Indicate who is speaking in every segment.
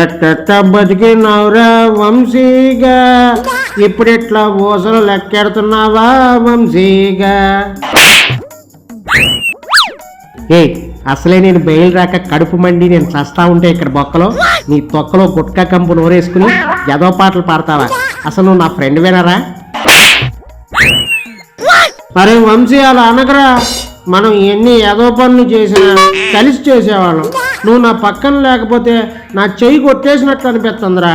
Speaker 1: ఎట్టెట్ట నవరా వంశీగా. ఇప్పుడు ఇట్లా ఊసలు లెక్కెడుతున్నావా వంశీగా? ఏ అసలే నేను బయలు రాక కడుపు మండి నేను చస్తా ఉంటే ఇక్కడ బొక్కలో నీ తొక్కలో గుట్కా కంపు నోరేసుకుని ఎదో పాటలు పాడతావా? అసలు నువ్వు నా ఫ్రెండ్ వినరా? అరే వంశీ అలా అనగరా మనం ఎన్ని ఎదో పనులు చేసినా కలిసి చేసేవాళ్ళం. నువ్వు నా పక్కన లేకపోతే నా చెయ్యి కొట్టేసినట్లు అనిపిస్తుందిరా.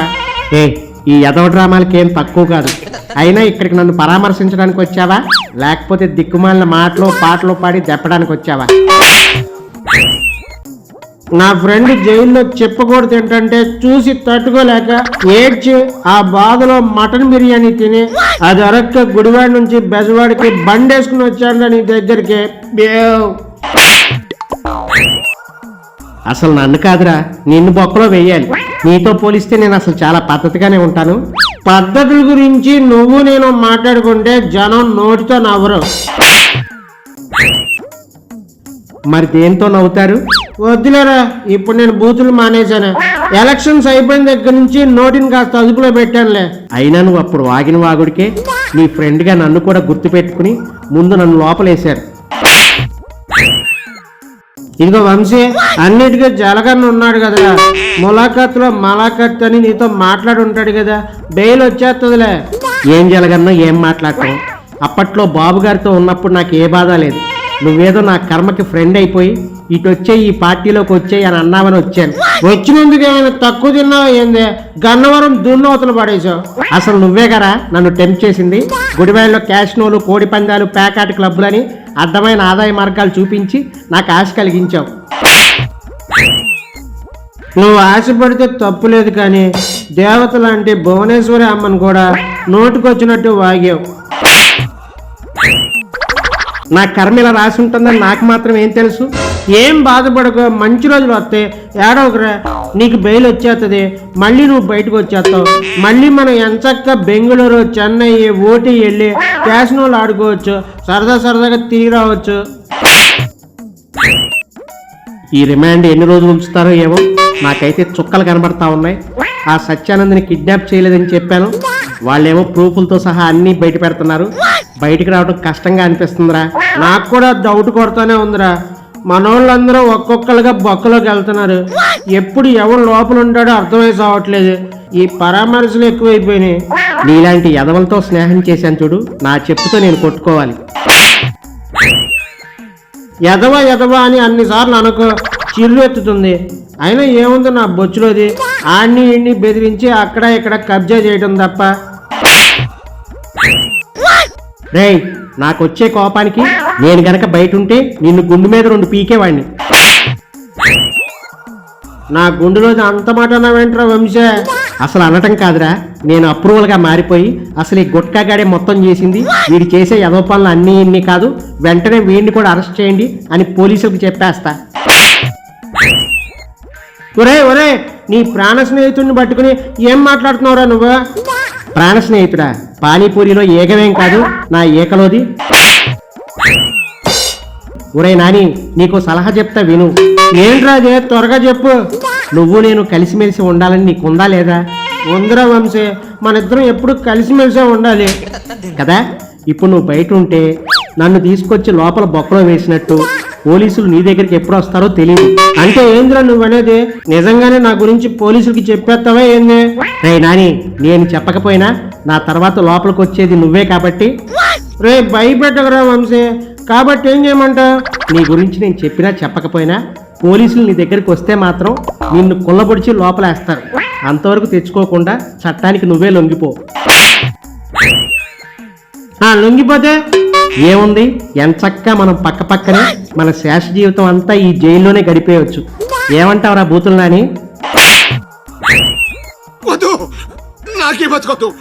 Speaker 1: ఏ ఈ ఎదవ డ్రామాలకి ఏం తక్కువ కాదు. అయినా ఇక్కడికి నన్ను పరామర్శించడానికి వచ్చావా? లేకపోతే దిక్కుమాలిన మాటలు పాటలు పాడి దెప్పడానికి వచ్చావా? నా ఫ్రెండ్ జైల్లో చెప్పకూడదు ఏంటంటే చూసి తట్టుకోలేక ఏడ్చి ఆ బాధలో మటన్ బిర్యానీ తిని అది అరక్క గుడివాడి నుంచి బెజవాడికి బండేసుకుని వచ్చాడు నీ దగ్గరికి. అసలు నన్ను కాదురా నిన్ను బొక్కలో వెయ్యాలి నీతో పోలిస్తే నేను అసలు చాలా పద్ధతిగానే ఉంటాను. పద్ధతుల గురించి నువ్వు నేను మాట్లాడుకుంటే జనం నోటితో నవ్వరు. మరి దేంతో నవ్వుతారు? వద్దులేరా ఇప్పుడు నేను బూతులు మానేశాను. ఎలక్షన్స్ అయిపోయిన దగ్గర నుంచి నోటిని కాస్త అదుపులో పెట్టానులే. అయినా నువ్వు అప్పుడు వాగిన వాగుడికే నీ ఫ్రెండ్గా నన్ను కూడా గుర్తు పెట్టుకుని ముందు నన్ను లోపలేశారు. ఇదిగో వంశీ అన్నిటికీ జలగన్న ఉన్నాడు కదా ములాఖత్లో మలాఖత్ అని నీతో మాట్లాడి ఉంటాడు కదా. బెయిల్ వచ్చేస్తుందిలే ఏం జలగన్నో ఏం మాట్లాడటం అప్పట్లో బాబు గారితో ఉన్నప్పుడు నాకు ఏ బాధ లేదు. నువ్వేదో నా కర్మకి ఫ్రెండ్ అయిపోయి ఇటు వచ్చే ఈ పార్టీలోకి వచ్చే అని అన్నావని వచ్చాను. వచ్చినందుకు ఏమైనా తక్కువ తిన్నావు ఏంది? గన్నవరం దున్నవతలు పడేసావు అసలు నువ్వే కదా నన్ను టెంప్ చేసింది? గుడివాడలో క్యాష్నోలు కోడి పందాలు ప్యాకాట్ క్లబ్లని అర్థమైన ఆదాయ మార్గాలు చూపించి నాకు ఆశ కలిగించావు. నువ్వు ఆశపడితే తప్పు లేదు కానీ దేవత లాంటి భువనేశ్వరి అమ్మను కూడా నోటుకొచ్చినట్టు వాగావు. నా కర్మ ఇలా రాసి ఉంటుందని నాకు మాత్రం ఏం తెలుసు? ఏం బాధపడక మంచి రోజులు వస్తే ఏడవకరా నీకు బెయిల్ వచ్చేస్తుంది మళ్ళీ నువ్వు బయటకు వచ్చేస్తావు. మళ్ళీ మనం ఎంచక్క బెంగళూరు చెన్నై ఓటీ వెళ్ళి క్యాసినోలు ఆడుకోవచ్చు సరదా సరదాగా తిరిగి రావచ్చు. ఈ రిమాండ్ ఎన్ని రోజులు ఉంచుతారో ఏమో నాకైతే చుక్కలు కనబడతా ఉన్నాయి. ఆ సత్యానందని కిడ్నాప్ చేయలేదని చెప్పాను. వాళ్ళేమో ప్రూఫ్లతో సహా అన్నీ బయట పెడుతున్నారు. బయటికి రావడం కష్టంగా అనిపిస్తుందిరా. నాకు కూడా డౌట్ కొడతానే ఉందిరా. మనోళ్ళందరూ ఒక్కొక్కరుగా బొక్కలోకి వెళ్తున్నారు. ఎప్పుడు ఎవరు లోపల ఉంటాడో అర్థమై సావట్లేదు ఈ పరామర్శలు ఎక్కువైపోయినాయి. నీలాంటి ఎదవలతో స్నేహం చేశాను చూడు నా చెప్పుతో నేను కొట్టుకోవాలి. ఎదవ ఎదవ అని అన్నిసార్లు అనుకో చిర్రు ఎత్తుతుంది. అయినా ఏముంది నా బొచ్చులోది? ఆడిని ఈడిని బెదిరించి అక్కడ ఇక్కడ కబ్జా చేయటం తప్ప. రేయ్ నాకు వచ్చే కోపానికి నేను గనక బయట ఉంటే నిన్ను గుండు మీద రెండు పీకేవాడిని నా గుండెలో అంత మాట అన్నావేంట్రా వంశ? అసలు అనటం కాదురా. నేను అప్రూవల్గా మారిపోయి అసలు ఈ గుట్కాగాడే మొత్తం చేసింది. వీడు చేసే యదో పనులు అన్నీ ఇన్ని కాదు. వెంటనే వీడిని కూడా అరెస్ట్ చేయండి అని పోలీసులకు చెప్పేస్తా. ఒరే ఒరే నీ ప్రాణ స్నేహితుడిని పట్టుకుని ఏం మాట్లాడుతున్నావురా నువ్వు? ప్రాణ స్నేహితుడా పానీపూరిలో ఏకమేం కాదు నా ఏకలోది. ఒరే నాని నీకు సలహా చెప్తా విను. ఏంట్రా అదే? త్వరగా చెప్పు. నువ్వు నేను కలిసిమెలిసి ఉండాలని నీకుందా లేదా? ఉందిరా వంశే మన ఇద్దరం ఎప్పుడు కలిసిమెలిసే ఉండాలి. కదా? ఇప్పుడు నువ్వు బయట ఉంటే నన్ను తీసుకొచ్చి లోపల బొక్కలో వేసినట్టు. పోలీసులు నీ దగ్గరికి ఎప్పుడు వస్తారో తెలియదు అంటే ఏంద్రా నువ్వు అనేది నిజంగానే నా గురించి పోలీసులకి చెప్పేస్తావా ఏంది? రే నాని నేను చెప్పకపోయినా నా తర్వాత లోపలికి వచ్చేది నువ్వే కాబట్టి. రే భయపెట్టకరా వంశీ. కాబట్టి ఏం చేయమంటావు నీ గురించి నేను చెప్పినా చెప్పకపోయినా పోలీసులు నీ దగ్గరికి వస్తే మాత్రం నిన్ను కుల్లబొడిచి లోపలేస్తారు. అంతవరకు తెచ్చుకోకుండా చట్టానికి నువ్వే లొంగిపో. లొంగిపోతే? ఏముంది? ఎంచక్కా మనం పక్క పక్కనే మన శేష జీవితం అంతా ఈ జైల్లోనే గడిపేయవచ్చు ఏమంటావురా బూతులు నాని?
Speaker 2: వద్దు! నాకే బతకొద్దు?